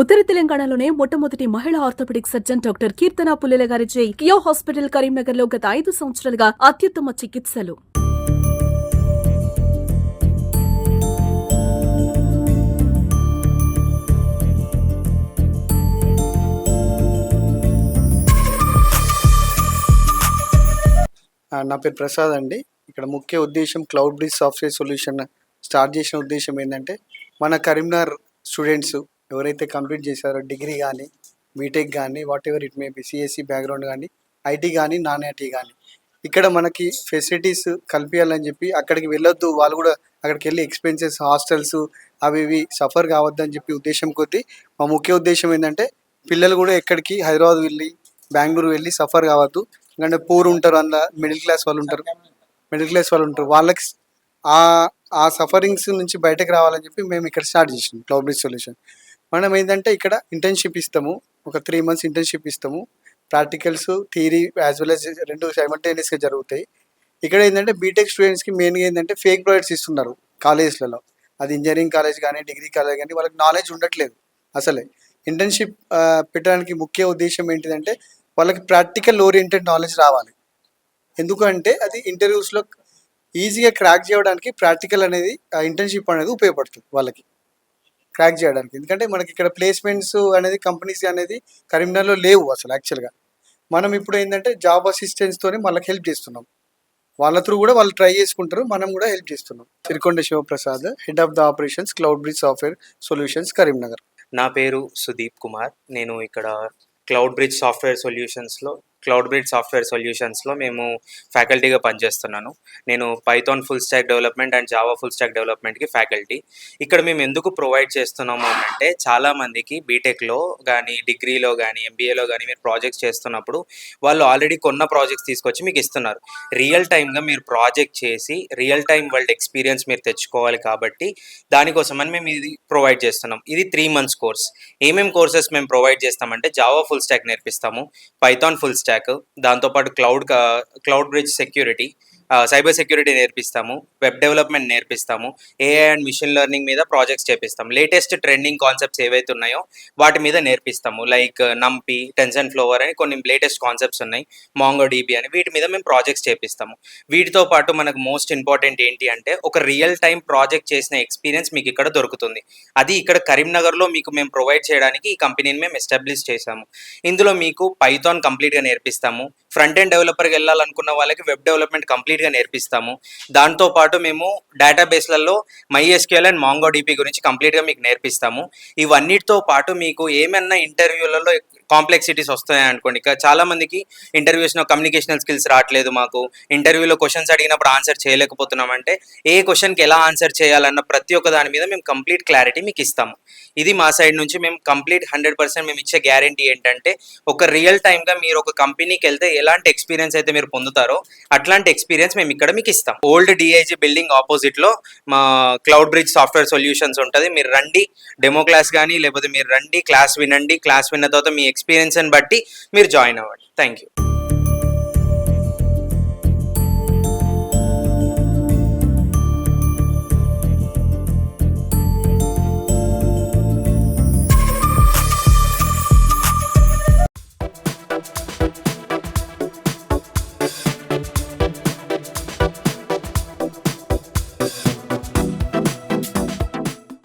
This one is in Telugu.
ఉత్తర తెలంగాణలోనే మొట్టమొదటి మహిళా orthopaedic surgeon doctor Keerthana Pullela గారిచే కియో హాస్పిటల్ కరీంనగర్లో గత ఐదు సంవత్సరాలుగా అత్యుత్తమ చికిత్సలు. నా పేరు ప్రసాద్ అండి. ఇక్కడ ముఖ్య ఉద్దేశం cloud bridge software solution start చేసిన ఉద్దేశం ఏంటంటే మన కరీంనగర్ స్టూడెంట్స్ ఎవరైతే కంప్లీట్ చేశారో డిగ్రీ కానీ బీటెక్ కానీ whatever it may be CSC background కానీ ఐటీ కానీ నాన్ ఐటీ కానీ. ఇక్కడ మనకి ఫెసిలిటీస్ కల్పించాలని చెప్పి అక్కడికి వెళ్ళొద్దు. వాళ్ళు కూడా అక్కడికి వెళ్ళి ఎక్స్పెన్సెస్ హాస్టల్స్ అవి ఇవి సఫర్ కావద్దని చెప్పి ఉద్దేశం కొద్దీ మా ముఖ్య ఉద్దేశం ఏంటంటే పిల్లలు కూడా ఎక్కడికి హైదరాబాద్ వెళ్ళి బెంగళూరు వెళ్ళి సఫర్ కావద్దు. ఎందుకంటే పూర్ ఉంటారు అందులో మిడిల్ క్లాస్ వాళ్ళు ఉంటారు. మిడిల్ క్లాస్ వాళ్ళు ఉంటారు. వాళ్ళకి ఆ ఆ సఫరింగ్స్ నుంచి బయటకు రావాలని చెప్పి మేము ఇక్కడ స్టార్ట్ చేసినాం. క్లౌడ్ సొల్యూషన్ మనం ఏంటంటే ఇక్కడ ఇంటర్న్షిప్ ఇస్తాము. ఒక త్రీ మంత్స్ ఇంటర్న్షిప్ ఇస్తాము. Practicals theory as well as రెండు సైమల్టేనియస్గా జరుగుతాయి. ఇక్కడ ఏంటంటే బీటెక్ స్టూడెంట్స్కి మెయిన్గా ఏంటంటే ఫేక్ ప్రాజెక్ట్స్ ఇస్తున్నారు కాలేజ్లలో. అది ఇంజనీరింగ్ కాలేజ్ కానీ డిగ్రీ కాలేజ్ కానీ వాళ్ళకి నాలెడ్జ్ ఉండట్లేదు అసలే. ఇంటర్న్షిప్ పెట్టడానికి ముఖ్య ఉద్దేశం ఏంటిదంటే వాళ్ళకి ప్రాక్టికల్ ఓరియంటెడ్ నాలెడ్జ్ రావాలి. ఎందుకంటే అది ఇంటర్వ్యూస్లో ఈజీగా క్రాక్ చేయడానికి ప్రాక్టికల్ అనేది ఇంటర్న్షిప్ అనేది ఉపయోగపడుతుంది వాళ్ళకి. క్రాక్ చేయడానికి. ఎందుకంటే మనకి ఇక్కడ ప్లేస్మెంట్స్ అనేది కంపెనీస్ అనేది కరీంనగర్లో లేవు అసలు యాక్చువల్గా మనం ఇప్పుడు ఏంటంటే జాబ్ అసిస్టెన్స్తోని వాళ్ళకి హెల్ప్ చేస్తున్నాం. వాళ్ళ త్రూ కూడా వాళ్ళు ట్రై చేసుకుంటారు మనం కూడా హెల్ప్ చేస్తున్నాం. Sirikonda Shivaprasad head of the operations cloud bridge software solutions Karimnagar. నా పేరు సుదీప్ కుమార్. నేను ఇక్కడ క్లౌడ్ బ్రిడ్జ్ సాఫ్ట్వేర్ సొల్యూషన్స్లో క్లౌడ్ బ్రిడ్ సాఫ్ట్వేర్ సొల్యూషన్స్లో మేము ఫ్యాకల్టీగా పనిచేస్తున్నాను. నేను Python full stack development and Java full stack డెవలప్మెంట్కి ఫ్యాకల్టీ ఇక్కడ మేము ఎందుకు ప్రొవైడ్ చేస్తున్నాము అంటే చాలామందికి బీటెక్లో కానీ డిగ్రీలో కానీ ఎంబీఏలో కానీ మీరు ప్రాజెక్ట్స్ చేస్తున్నప్పుడు వాళ్ళు ఆల్రెడీ కొన్న ప్రాజెక్ట్స్ తీసుకొచ్చి మీకు ఇస్తున్నారు. రియల్ టైమ్గా మీరు ప్రాజెక్ట్ చేసి రియల్ టైం వరల్డ్ ఎక్స్పీరియన్స్ మీరు తెచ్చుకోవాలి కాబట్టి దానికోసమని మేము ఇది ప్రొవైడ్ చేస్తున్నాం. ఇది త్రీ మంత్స్ కోర్స్ ఏమేం కోర్సెస్ మేము ప్రొవైడ్ చేస్తామంటే జావా ఫుల్ స్టాక్ నేర్పిస్తాము పైథాన్ ఫుల్ స్టాక్ దాంతోపాటు cloud cloud bridge security cyber security నేర్పిస్తాము web development నేర్పిస్తాము ఏఐ అండ్ మిషన్ లెర్నింగ్ మీద ప్రాజెక్ట్స్ చేపిస్తాము. లేటెస్ట్ ట్రెండింగ్ కాన్సెప్ట్స్ ఏవైతే ఉన్నాయో వాటి మీద నేర్పిస్తాము. లైక్ నంపి టెన్షన్ ఫ్లోవర్ అని కొన్ని లేటెస్ట్ కాన్సెప్ట్స్ ఉన్నాయి. మాంగో డీబీ అని వీటి మీద మేము ప్రాజెక్ట్స్ చేపిస్తాము. వీటితో పాటు మనకు మోస్ట్ ఇంపార్టెంట్ ఏంటి అంటే ఒక రియల్ టైం ప్రాజెక్ట్ చేసిన ఎక్స్పీరియన్స్ మీకు ఇక్కడ దొరుకుతుంది. అది ఇక్కడ కరీంనగర్లో మీకు మేము ప్రొవైడ్ చేయడానికి ఈ కంపెనీని మేము ఎస్టాబ్లిష్ చేశాము. ఇందులో మీకు పైథాన్ కంప్లీట్గా నేర్పిస్తాము. ఫ్రంట్ ఎండ్ డెవలపర్కి వెళ్ళాలనుకున్న వాళ్ళకి వెబ్ డెవలప్మెంట్ కంప్లీట్గా నేర్పిస్తాము. దాంతోపాటు మేము డేటాబేస్లలో మైఎస్క్యూఎల్ అండ్ మాంగో డిపి గురించి కంప్లీట్గా మీకు నేర్పిస్తాము. ఇవన్నిటితో పాటు మీకు ఏమన్నా ఇంటర్వ్యూలలో కాంప్లెక్సిటీస్ వస్తాయి అనుకోండి. ఇక చాలా మందికి ఇంటర్వ్యూస్లో కమ్యూనికేషనల్ స్కిల్స్ రావట్లేదు మాకు. ఇంటర్వ్యూలో క్వశ్చన్స్ అడిగినప్పుడు ఆన్సర్ చేయలేకపోతున్నాం అంటే ఏ క్వశ్చన్కి ఎలా ఆన్సర్ చేయాలన్న ప్రతి ఒక్క దాని మీద మేము కంప్లీట్ క్లారిటీ మీకు ఇస్తాము. ఇది మా సైడ్ నుంచి మేము కంప్లీట్ హండ్రెడ్ పర్సెంట్ మేము ఇచ్చే గ్యారంటీ ఏంటంటే ఒక రియల్ టైమ్గా మీరు ఒక కంపెనీకి వెళ్తే ఎలాంటి ఎక్స్పీరియన్స్ అయితే మీరు పొందుతారో అట్లాంటి ఎక్స్పీరియన్స్ మేము ఇక్కడ మీకు ఇస్తాం. ఓల్డ్ డిఐజీ బిల్డింగ్ ఆపోజిట్లో మా క్లౌడ్ బ్రిడ్జ్ సాఫ్ట్వేర్ సొల్యూషన్స్ ఉంటుంది. మీరు రండి డెమో క్లాస్ కానీ లేకపోతే మీరు రండి క్లాస్ వినండి క్లాస్ విన్న తర్వాత మీ ఎక్స్పీరియన్స్ని బట్టి మీరు జాయిన్ అవ్వండి. Thank you